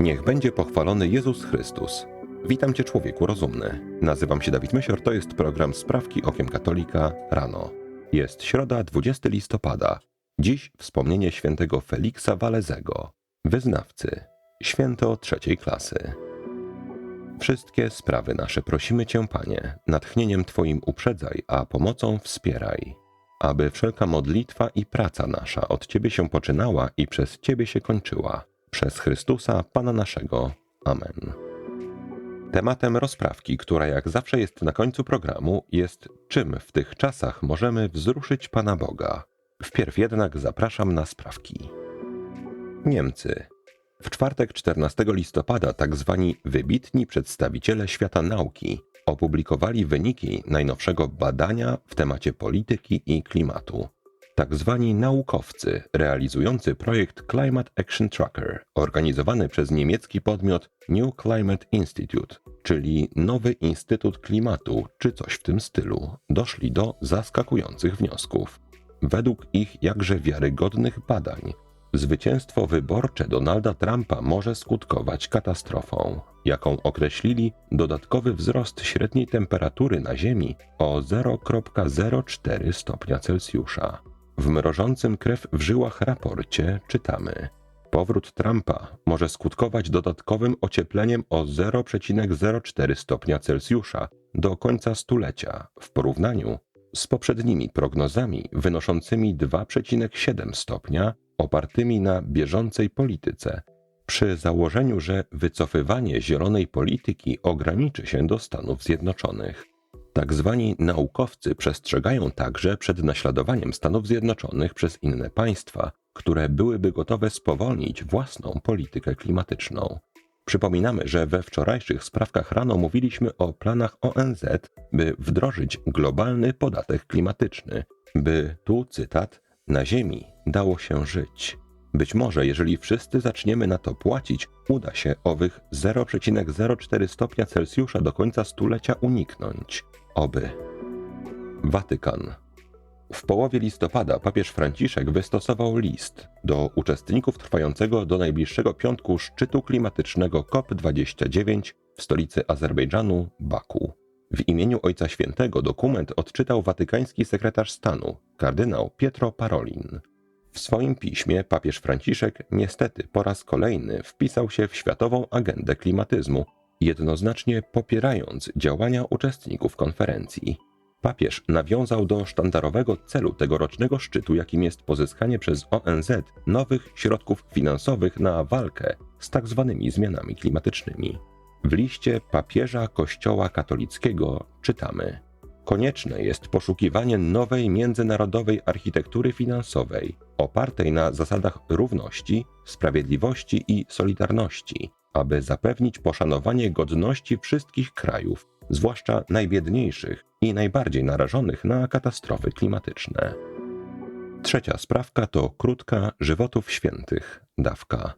Niech będzie pochwalony Jezus Chrystus. Witam Cię, człowieku rozumny. Nazywam się Dawid Mysior, to jest program Sprawki Okiem Katolika rano. Jest środa, 20 listopada. Dziś wspomnienie świętego Feliksa Walezego, wyznawcy, święto trzeciej klasy. Wszystkie sprawy nasze prosimy Cię, Panie, natchnieniem Twoim uprzedzaj, a pomocą wspieraj, aby wszelka modlitwa i praca nasza od Ciebie się poczynała i przez Ciebie się kończyła. Przez Chrystusa, Pana naszego. Amen. Tematem rozprawki, która jak zawsze jest na końcu programu, jest czym w tych czasach możemy wzruszyć Pana Boga. Wpierw jednak zapraszam na sprawki. Niemcy. W czwartek 14 listopada tak zwani wybitni przedstawiciele świata nauki opublikowali wyniki najnowszego badania w temacie polityki i klimatu. Tak zwani naukowcy realizujący projekt Climate Action Tracker, organizowany przez niemiecki podmiot New Climate Institute, czyli Nowy Instytut Klimatu, czy coś w tym stylu, doszli do zaskakujących wniosków. Według ich jakże wiarygodnych badań, zwycięstwo wyborcze Donalda Trumpa może skutkować katastrofą, jaką określili dodatkowy wzrost średniej temperatury na Ziemi o 0,04 stopnia Celsjusza. W mrożącym krew w żyłach raporcie czytamy: Powrót Trumpa może skutkować dodatkowym ociepleniem o 0,04 stopnia Celsjusza do końca stulecia w porównaniu z poprzednimi prognozami wynoszącymi 2,7 stopnia opartymi na bieżącej polityce, przy założeniu, że wycofywanie zielonej polityki ograniczy się do Stanów Zjednoczonych. Tak zwani naukowcy przestrzegają także przed naśladowaniem Stanów Zjednoczonych przez inne państwa, które byłyby gotowe spowolnić własną politykę klimatyczną. Przypominamy, że we wczorajszych sprawkach rano mówiliśmy o planach ONZ, by wdrożyć globalny podatek klimatyczny, by, tu cytat, na Ziemi dało się żyć. Być może, jeżeli wszyscy zaczniemy na to płacić, uda się owych 0,04 stopnia Celsjusza do końca stulecia uniknąć. Oby. Watykan. W połowie listopada papież Franciszek wystosował list do uczestników trwającego do najbliższego piątku szczytu klimatycznego COP29 w stolicy Azerbejdżanu, Baku. W imieniu Ojca Świętego dokument odczytał watykański sekretarz stanu, kardynał Pietro Parolin. W swoim piśmie papież Franciszek niestety po raz kolejny wpisał się w światową agendę klimatyzmu, jednoznacznie popierając działania uczestników konferencji. Papież nawiązał do sztandarowego celu tegorocznego szczytu, jakim jest pozyskanie przez ONZ nowych środków finansowych na walkę z tzw. Tak zmianami klimatycznymi. W liście papieża Kościoła katolickiego czytamy: Konieczne jest poszukiwanie nowej międzynarodowej architektury finansowej, opartej na zasadach równości, sprawiedliwości i solidarności, aby zapewnić poszanowanie godności wszystkich krajów, zwłaszcza najbiedniejszych i najbardziej narażonych na katastrofy klimatyczne. Trzecia sprawka to krótka żywotów świętych dawka.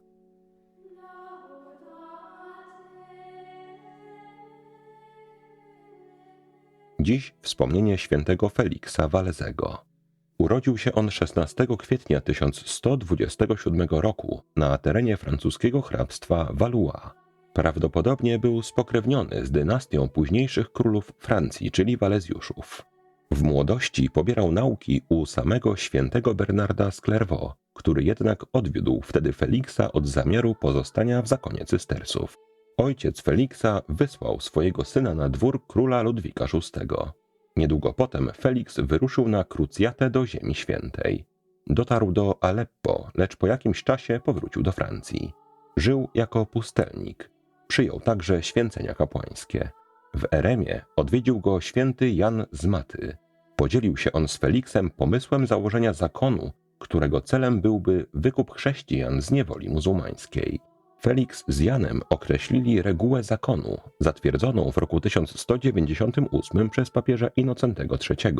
Dziś wspomnienie świętego Feliksa Walezego. Urodził się on 16 kwietnia 1127 roku na terenie francuskiego hrabstwa Valois. Prawdopodobnie był spokrewniony z dynastią późniejszych królów Francji, czyli Walezjuszów. W młodości pobierał nauki u samego świętego Bernarda z Clairvaux, który jednak odwiódł wtedy Feliksa od zamiaru pozostania w zakonie cystersów. Ojciec Feliksa wysłał swojego syna na dwór króla Ludwika VI. Niedługo potem Feliks wyruszył na krucjatę do Ziemi Świętej. Dotarł do Aleppo, lecz po jakimś czasie powrócił do Francji. Żył jako pustelnik. Przyjął także święcenia kapłańskie. W Eremie odwiedził go święty Jan z Maty. Podzielił się on z Feliksem pomysłem założenia zakonu, którego celem byłby wykup chrześcijan z niewoli muzułmańskiej. Felix z Janem określili regułę zakonu, zatwierdzoną w roku 1198 przez papieża Inocentego III,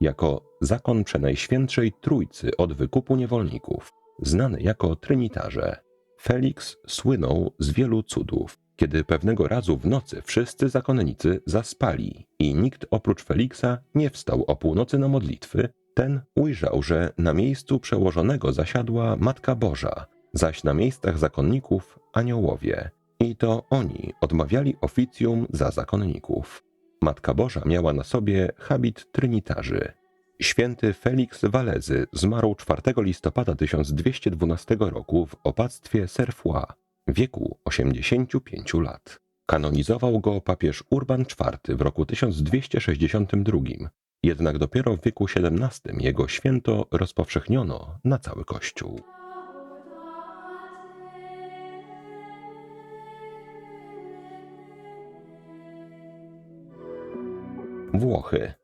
jako zakon przenajświętszej Trójcy od wykupu niewolników, znany jako Trinitarze. Felix słynął z wielu cudów, kiedy pewnego razu w nocy wszyscy zakonnicy zaspali i nikt oprócz Feliksa nie wstał o północy na modlitwy, ten ujrzał, że na miejscu przełożonego zasiadła Matka Boża – zaś na miejscach zakonników aniołowie. I to oni odmawiali oficjum za zakonników. Matka Boża miała na sobie habit trynitarzy. Święty Felix Walezy zmarł 4 listopada 1212 roku w opactwie Serfois w wieku 85 lat. Kanonizował go papież Urban IV w roku 1262, jednak dopiero w wieku XVII jego święto rozpowszechniono na cały Kościół. Włochy.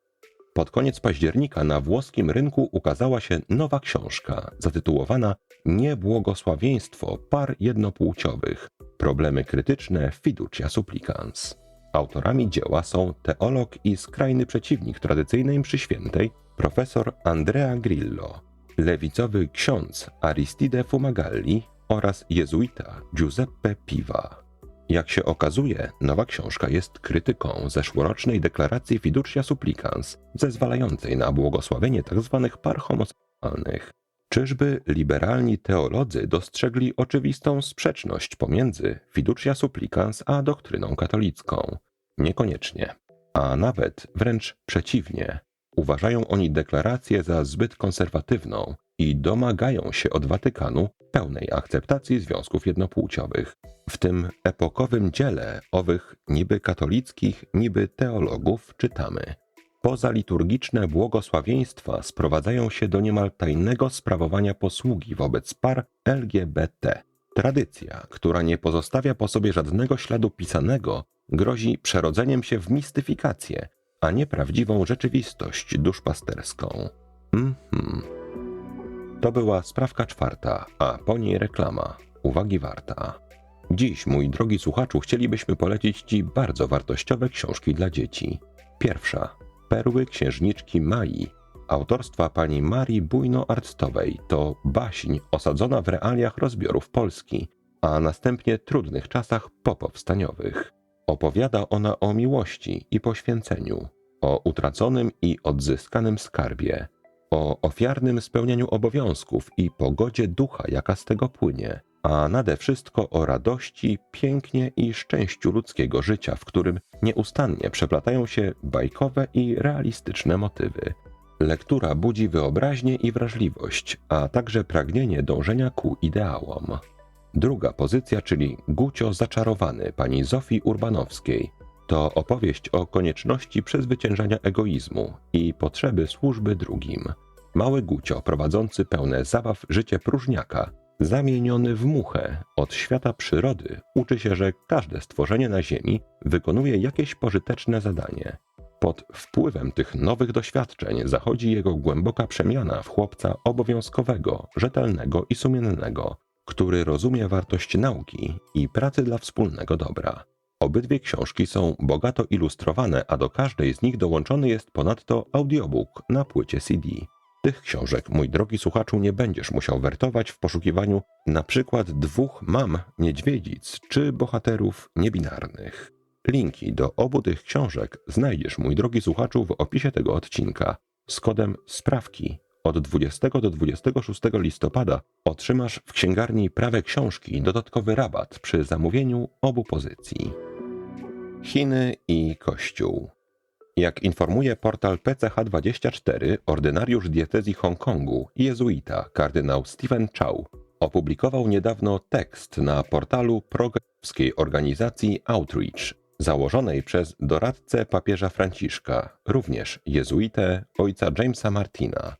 Pod koniec października na włoskim rynku ukazała się nowa książka zatytułowana Niebłogosławieństwo par jednopłciowych. Problemy krytyczne fiducia supplicans. Autorami dzieła są teolog i skrajny przeciwnik tradycyjnej mszy świętej profesor Andrea Grillo, lewicowy ksiądz Aristide Fumagalli oraz jezuita Giuseppe Piva. Jak się okazuje, nowa książka jest krytyką zeszłorocznej deklaracji Fiducia Supplicans, zezwalającej na błogosławienie tzw. par homoseksualnych. Czyżby liberalni teolodzy dostrzegli oczywistą sprzeczność pomiędzy Fiducia Supplicans a doktryną katolicką? Niekoniecznie, a nawet wręcz przeciwnie. Uważają oni deklarację za zbyt konserwatywną i domagają się od Watykanu pełnej akceptacji związków jednopłciowych. W tym epokowym dziele owych niby katolickich, niby teologów czytamy. Pozaliturgiczne błogosławieństwa sprowadzają się do niemal tajnego sprawowania posługi wobec par LGBT. Tradycja, która nie pozostawia po sobie żadnego śladu pisanego, grozi przerodzeniem się w mistyfikację, a nie prawdziwą rzeczywistość duszpasterską. Mhm. To była sprawka czwarta, a po niej reklama. Uwagi warta. Dziś, mój drogi słuchaczu, chcielibyśmy polecić Ci bardzo wartościowe książki dla dzieci. Pierwsza. Perły księżniczki Mai, autorstwa pani Marii Bujno-Arctowej, to baśń osadzona w realiach rozbiorów Polski, a następnie trudnych czasach popowstaniowych. Opowiada ona o miłości i poświęceniu, o utraconym i odzyskanym skarbie, o ofiarnym spełnianiu obowiązków i pogodzie ducha, jaka z tego płynie, a nade wszystko o radości, pięknie i szczęściu ludzkiego życia, w którym nieustannie przeplatają się bajkowe i realistyczne motywy. Lektura budzi wyobraźnię i wrażliwość, a także pragnienie dążenia ku ideałom. Druga pozycja, czyli Gucio Zaczarowany pani Zofii Urbanowskiej, to opowieść o konieczności przezwyciężania egoizmu i potrzeby służby drugim. Mały Gucio, prowadzący pełne zabaw życie próżniaka, zamieniony w muchę od świata przyrody, uczy się, że każde stworzenie na Ziemi wykonuje jakieś pożyteczne zadanie. Pod wpływem tych nowych doświadczeń zachodzi jego głęboka przemiana w chłopca obowiązkowego, rzetelnego i sumiennego, który rozumie wartość nauki i pracy dla wspólnego dobra. Obydwie książki są bogato ilustrowane, a do każdej z nich dołączony jest ponadto audiobook na płycie CD. Tych książek, mój drogi słuchaczu, nie będziesz musiał wertować w poszukiwaniu na przykład dwóch mam niedźwiedzic czy bohaterów niebinarnych. Linki do obu tych książek znajdziesz, mój drogi słuchaczu, w opisie tego odcinka. Z kodem SPRAWKI od 20 do 26 listopada otrzymasz w księgarni prawe książki dodatkowy rabat przy zamówieniu obu pozycji. Chiny i Kościół. Jak informuje portal PCH24, ordynariusz diecezji Hongkongu, jezuita kardynał Stephen Chow, opublikował niedawno tekst na portalu progresywskiej organizacji Outreach, założonej przez doradcę papieża Franciszka, również jezuitę ojca Jamesa Martina.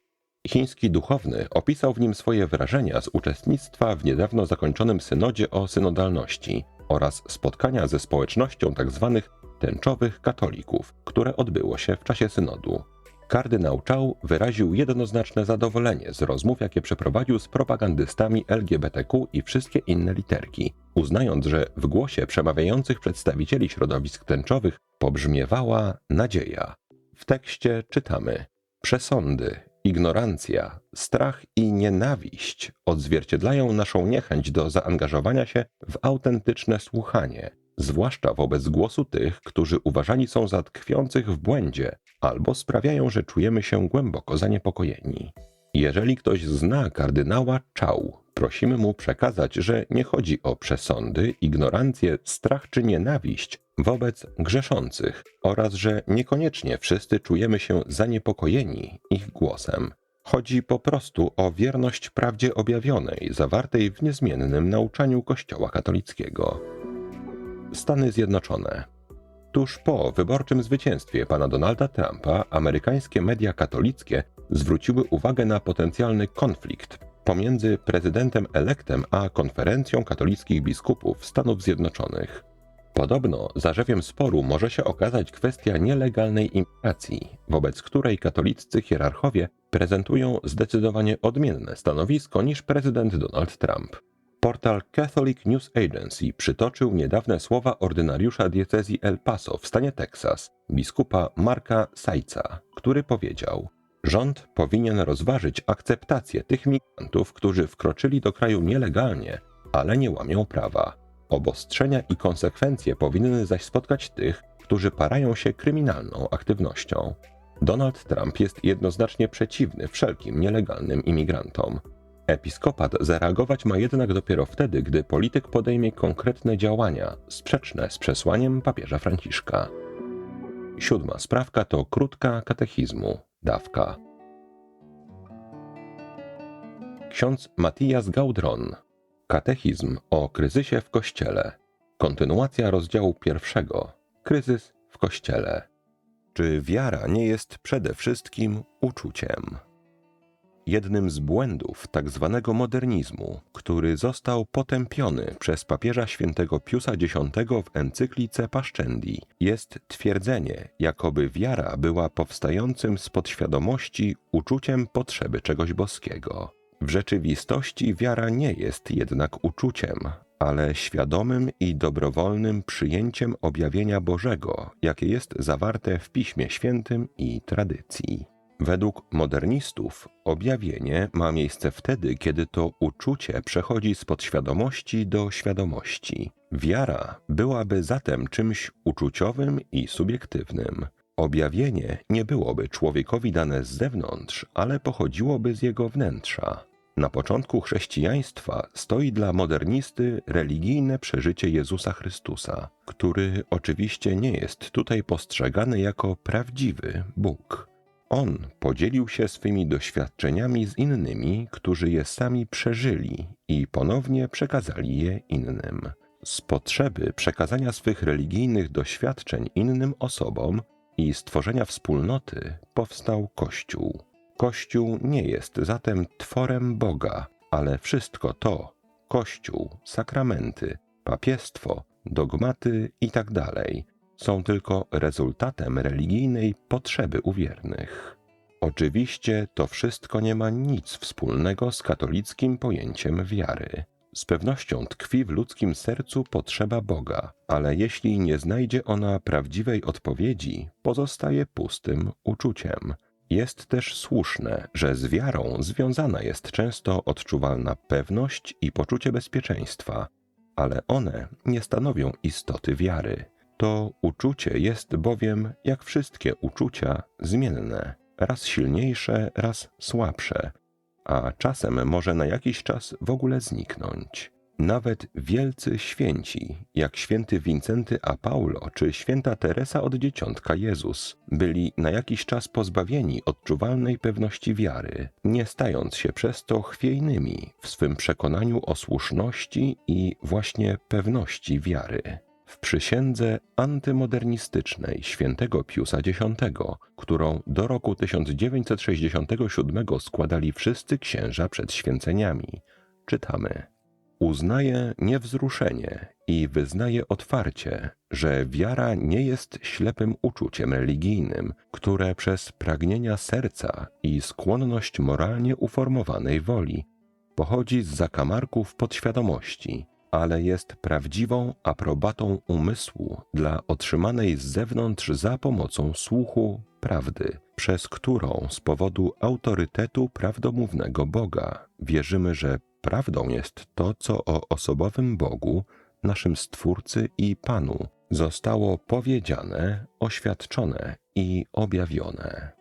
Chiński duchowny opisał w nim swoje wrażenia z uczestnictwa w niedawno zakończonym synodzie o synodalności oraz spotkania ze społecznością tzw. tęczowych katolików, które odbyło się w czasie synodu. Kardynał Chao wyraził jednoznaczne zadowolenie z rozmów, jakie przeprowadził z propagandystami LGBTQ i wszystkie inne literki, uznając, że w głosie przemawiających przedstawicieli środowisk tęczowych pobrzmiewała nadzieja. W tekście czytamy: Przesądy, ignorancja, strach i nienawiść odzwierciedlają naszą niechęć do zaangażowania się w autentyczne słuchanie, zwłaszcza wobec głosu tych, którzy uważani są za tkwiących w błędzie albo sprawiają, że czujemy się głęboko zaniepokojeni. Jeżeli ktoś zna kardynała Czał, prosimy mu przekazać, że nie chodzi o przesądy, ignorancję, strach czy nienawiść wobec grzeszących oraz że niekoniecznie wszyscy czujemy się zaniepokojeni ich głosem. Chodzi po prostu o wierność prawdzie objawionej, zawartej w niezmiennym nauczaniu Kościoła katolickiego. Stany Zjednoczone. Tuż po wyborczym zwycięstwie pana Donalda Trumpa, amerykańskie media katolickie zwróciły uwagę na potencjalny konflikt pomiędzy prezydentem elektem a konferencją katolickich biskupów Stanów Zjednoczonych. Podobno zarzewiem sporu może się okazać kwestia nielegalnej imigracji, wobec której katoliccy hierarchowie prezentują zdecydowanie odmienne stanowisko niż prezydent Donald Trump. Portal Catholic News Agency przytoczył niedawne słowa ordynariusza diecezji El Paso w stanie Teksas, biskupa Marka Sajca, który powiedział: Rząd powinien rozważyć akceptację tych migrantów, którzy wkroczyli do kraju nielegalnie, ale nie łamią prawa. Obostrzenia i konsekwencje powinny zaś spotkać tych, którzy parają się kryminalną aktywnością. Donald Trump jest jednoznacznie przeciwny wszelkim nielegalnym imigrantom. Episkopat zareagować ma jednak dopiero wtedy, gdy polityk podejmie konkretne działania sprzeczne z przesłaniem papieża Franciszka. Siódma sprawka to krótka katechizmu, dawka. Ksiądz Matthias Gaudron. Katechizm o kryzysie w Kościele. Kontynuacja rozdziału pierwszego. Kryzys w Kościele. Czy wiara nie jest przede wszystkim uczuciem? Jednym z błędów tzw. Tak modernizmu, który został potępiony przez papieża świętego Piusa X w encyklice Paszczendi, jest twierdzenie, jakoby wiara była powstającym z podświadomości uczuciem potrzeby czegoś boskiego. W rzeczywistości wiara nie jest jednak uczuciem, ale świadomym i dobrowolnym przyjęciem objawienia Bożego, jakie jest zawarte w Piśmie Świętym i tradycji. Według modernistów objawienie ma miejsce wtedy, kiedy to uczucie przechodzi z podświadomości do świadomości. Wiara byłaby zatem czymś uczuciowym i subiektywnym. Objawienie nie byłoby człowiekowi dane z zewnątrz, ale pochodziłoby z jego wnętrza. Na początku chrześcijaństwa stoi dla modernisty religijne przeżycie Jezusa Chrystusa, który oczywiście nie jest tutaj postrzegany jako prawdziwy Bóg. On podzielił się swymi doświadczeniami z innymi, którzy je sami przeżyli i ponownie przekazali je innym. Z potrzeby przekazania swych religijnych doświadczeń innym osobom i stworzenia wspólnoty powstał Kościół. Kościół nie jest zatem tworem Boga, ale wszystko to Kościół, sakramenty, papiestwo, dogmaty itd. Tak są tylko rezultatem religijnej potrzeby uwiernych. Oczywiście to wszystko nie ma nic wspólnego z katolickim pojęciem wiary. Z pewnością tkwi w ludzkim sercu potrzeba Boga, ale jeśli nie znajdzie ona prawdziwej odpowiedzi, pozostaje pustym uczuciem. Jest też słuszne, że z wiarą związana jest często odczuwalna pewność i poczucie bezpieczeństwa, ale one nie stanowią istoty wiary. To uczucie jest bowiem, jak wszystkie uczucia, zmienne, raz silniejsze, raz słabsze, a czasem może na jakiś czas w ogóle zniknąć. Nawet wielcy święci, jak święty Wincenty a Paulo czy święta Teresa od Dzieciątka Jezus, byli na jakiś czas pozbawieni odczuwalnej pewności wiary, nie stając się przez to chwiejnymi w swym przekonaniu o słuszności i właśnie pewności wiary w przysiędze antymodernistycznej świętego Piusa X, którą do roku 1967 składali wszyscy księża przed święceniami, czytamy: Uznaje niewzruszenie i wyznaje otwarcie, że wiara nie jest ślepym uczuciem religijnym, które przez pragnienia serca i skłonność moralnie uformowanej woli pochodzi z zakamarków podświadomości ale jest prawdziwą aprobatą umysłu dla otrzymanej z zewnątrz za pomocą słuchu prawdy, przez którą z powodu autorytetu prawdomównego Boga wierzymy, że prawdą jest to, co o osobowym Bogu, naszym Stwórcy i Panu, zostało powiedziane, oświadczone i objawione.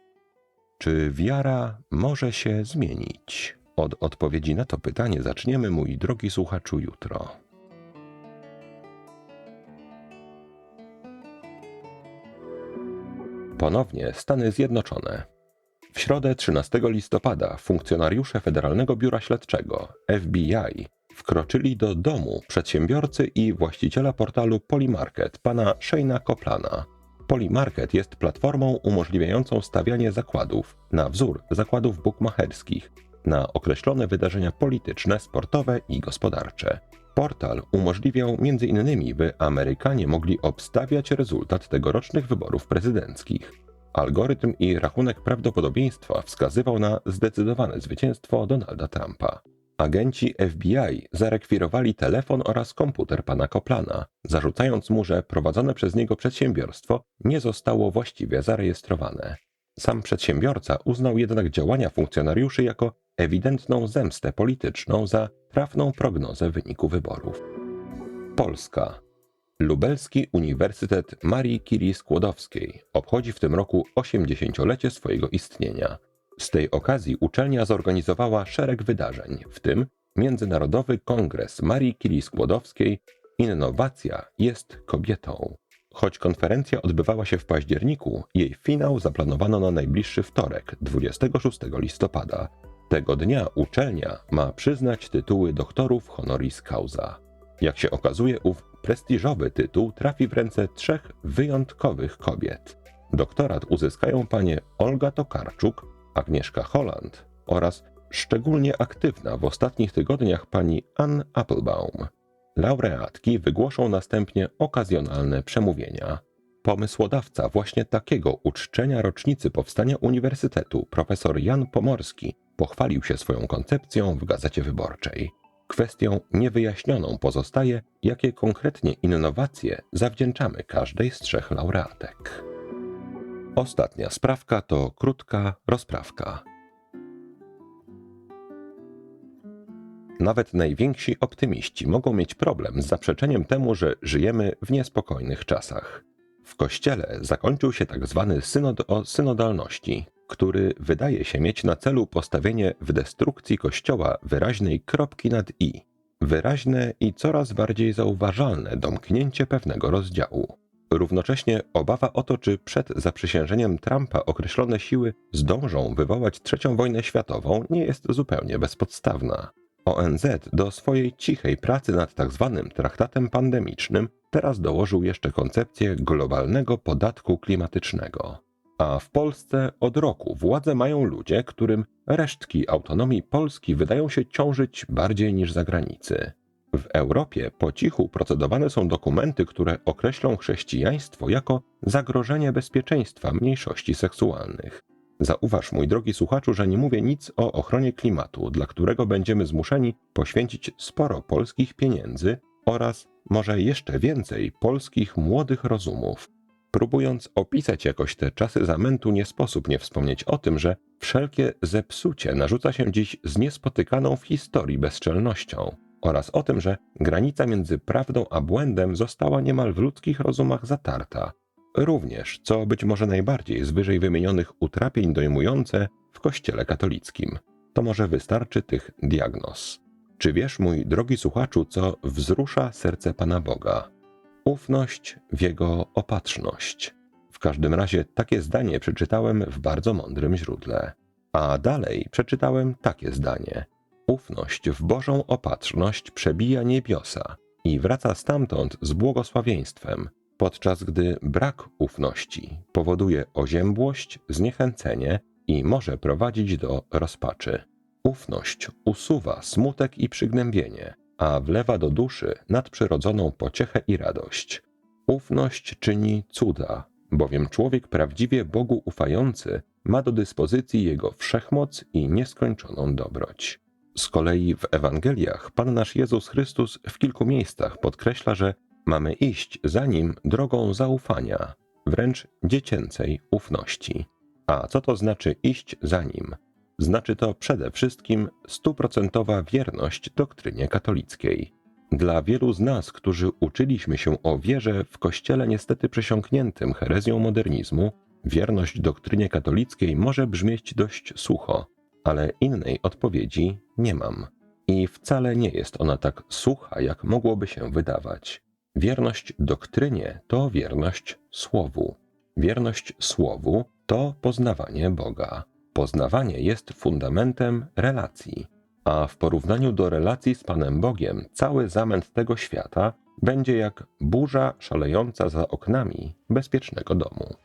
Czy wiara może się zmienić? Od odpowiedzi na to pytanie zaczniemy, mój drogi słuchaczu, jutro. Ponownie Stany Zjednoczone. W środę 13 listopada funkcjonariusze Federalnego Biura Śledczego FBI wkroczyli do domu przedsiębiorcy i właściciela portalu Polymarket, pana Shane'a Coplana. Polymarket jest platformą umożliwiającą stawianie zakładów na wzór zakładów bukmacherskich na określone wydarzenia polityczne, sportowe i gospodarcze. Portal umożliwiał m.in. by Amerykanie mogli obstawiać rezultat tegorocznych wyborów prezydenckich. Algorytm i rachunek prawdopodobieństwa wskazywał na zdecydowane zwycięstwo Donalda Trumpa. Agenci FBI zarekwirowali telefon oraz komputer pana Koplana, zarzucając mu, że prowadzone przez niego przedsiębiorstwo nie zostało właściwie zarejestrowane. Sam przedsiębiorca uznał jednak działania funkcjonariuszy jako ewidentną zemstę polityczną za trafną prognozę wyniku wyborów. Polska. Lubelski Uniwersytet Marii Curie Skłodowskiej obchodzi w tym roku 80-lecie swojego istnienia. Z tej okazji uczelnia zorganizowała szereg wydarzeń, w tym Międzynarodowy Kongres Marii Curie Skłodowskiej Innowacja jest kobietą. Choć konferencja odbywała się w październiku, jej finał zaplanowano na najbliższy wtorek, 26 listopada. Tego dnia uczelnia ma przyznać tytuły doktorów honoris causa. Jak się okazuje, ów prestiżowy tytuł trafi w ręce trzech wyjątkowych kobiet. Doktorat uzyskają panie Olga Tokarczuk, Agnieszka Holland oraz szczególnie aktywna w ostatnich tygodniach pani Ann Applebaum. Laureatki wygłoszą następnie okazjonalne przemówienia. Pomysłodawca właśnie takiego uczczenia rocznicy powstania Uniwersytetu, profesor Jan Pomorski, pochwalił się swoją koncepcją w Gazecie Wyborczej. Kwestią niewyjaśnioną pozostaje, jakie konkretnie innowacje zawdzięczamy każdej z trzech laureatek. Ostatnia sprawka to krótka rozprawka. Nawet najwięksi optymiści mogą mieć problem z zaprzeczeniem temu, że żyjemy w niespokojnych czasach. W Kościele zakończył się tak zwany synod o synodalności, który wydaje się mieć na celu postawienie w destrukcji Kościoła wyraźnej kropki nad i, wyraźne i coraz bardziej zauważalne domknięcie pewnego rozdziału. Równocześnie obawa o to, czy przed zaprzysiężeniem Trumpa określone siły zdążą wywołać trzecią wojnę światową, nie jest zupełnie bezpodstawna. ONZ do swojej cichej pracy nad tzw. Tak traktatem pandemicznym teraz dołożył jeszcze koncepcję globalnego podatku klimatycznego. A w Polsce od roku władze mają ludzie, którym resztki autonomii Polski wydają się ciążyć bardziej niż za granicy. W Europie po cichu procedowane są dokumenty, które określą chrześcijaństwo jako zagrożenie bezpieczeństwa mniejszości seksualnych. Zauważ, mój drogi słuchaczu, że nie mówię nic o ochronie klimatu, dla którego będziemy zmuszeni poświęcić sporo polskich pieniędzy oraz może jeszcze więcej polskich młodych rozumów. Próbując opisać jakoś te czasy zamętu, nie sposób nie wspomnieć o tym, że wszelkie zepsucie narzuca się dziś z niespotykaną w historii bezczelnością oraz o tym, że granica między prawdą a błędem została niemal w ludzkich rozumach zatarta. Również, co być może najbardziej z wyżej wymienionych utrapień dojmujące w Kościele katolickim. To może wystarczy tych diagnoz. Czy wiesz, mój drogi słuchaczu, co wzrusza serce Pana Boga? Ufność w Jego opatrzność. W każdym razie takie zdanie przeczytałem w bardzo mądrym źródle. A dalej przeczytałem takie zdanie. Ufność w Bożą opatrzność przebija niebiosa i wraca stamtąd z błogosławieństwem, podczas gdy brak ufności powoduje oziębłość, zniechęcenie i może prowadzić do rozpaczy. Ufność usuwa smutek i przygnębienie, a wlewa do duszy nadprzyrodzoną pociechę i radość. Ufność czyni cuda, bowiem człowiek prawdziwie Bogu ufający ma do dyspozycji Jego wszechmoc i nieskończoną dobroć. Z kolei w Ewangeliach Pan nasz Jezus Chrystus w kilku miejscach podkreśla, że mamy iść za Nim drogą zaufania, wręcz dziecięcej ufności. A co to znaczy iść za Nim? Znaczy to przede wszystkim stuprocentowa wierność doktrynie katolickiej. Dla wielu z nas, którzy uczyliśmy się o wierze w kościele niestety przesiąkniętym herezją modernizmu, Wierność doktrynie katolickiej może brzmieć dość sucho, ale innej odpowiedzi nie mam. I wcale nie jest ona tak sucha, jak mogłoby się wydawać. Wierność doktrynie to wierność słowu. Wierność słowu to poznawanie Boga. Poznawanie jest fundamentem relacji, a w porównaniu do relacji z Panem Bogiem, cały zamęt tego świata będzie jak burza szalejąca za oknami bezpiecznego domu.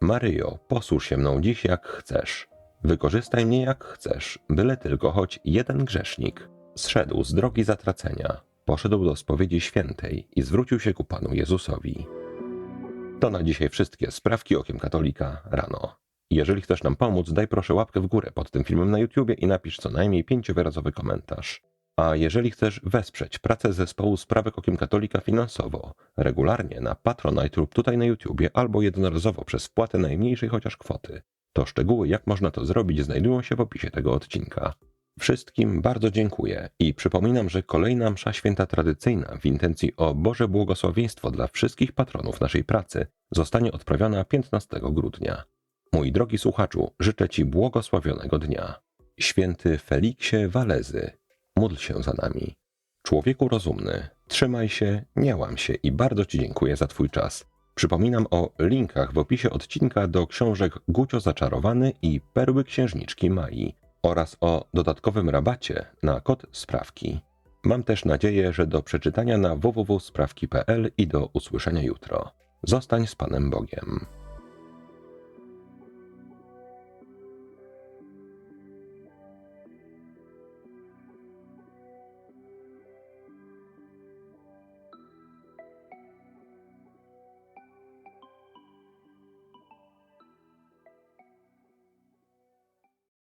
Maryjo, posłuż się mną dziś jak chcesz. Wykorzystaj mnie jak chcesz, byle tylko choć jeden grzesznik zszedł z drogi zatracenia, poszedł do spowiedzi świętej i zwrócił się ku Panu Jezusowi. To na dzisiaj wszystkie sprawki okiem katolika rano. Jeżeli chcesz nam pomóc, daj proszę łapkę w górę pod tym filmem na YouTubie i napisz co najmniej pięciowyrazowy komentarz. A jeżeli chcesz wesprzeć pracę zespołu Sprawek Okiem Katolika finansowo, regularnie na Patronite lub tutaj na YouTubie albo jednorazowo przez wpłatę najmniejszej chociaż kwoty, to szczegóły jak można to zrobić znajdują się w opisie tego odcinka. Wszystkim bardzo dziękuję i przypominam, że kolejna msza święta tradycyjna w intencji o Boże błogosławieństwo dla wszystkich patronów naszej pracy zostanie odprawiona 15 grudnia. Mój drogi słuchaczu, życzę Ci błogosławionego dnia. Święty Feliksie Walezy, módl się za nami. Człowieku rozumny, trzymaj się, nie łam się i bardzo Ci dziękuję za Twój czas. Przypominam o linkach w opisie odcinka do książek Gucio Zaczarowany i Perły Księżniczki Mai oraz o dodatkowym rabacie na kod sprawki. Mam też nadzieję, że do przeczytania na www.sprawki.pl i do usłyszenia jutro. Zostań z Panem Bogiem.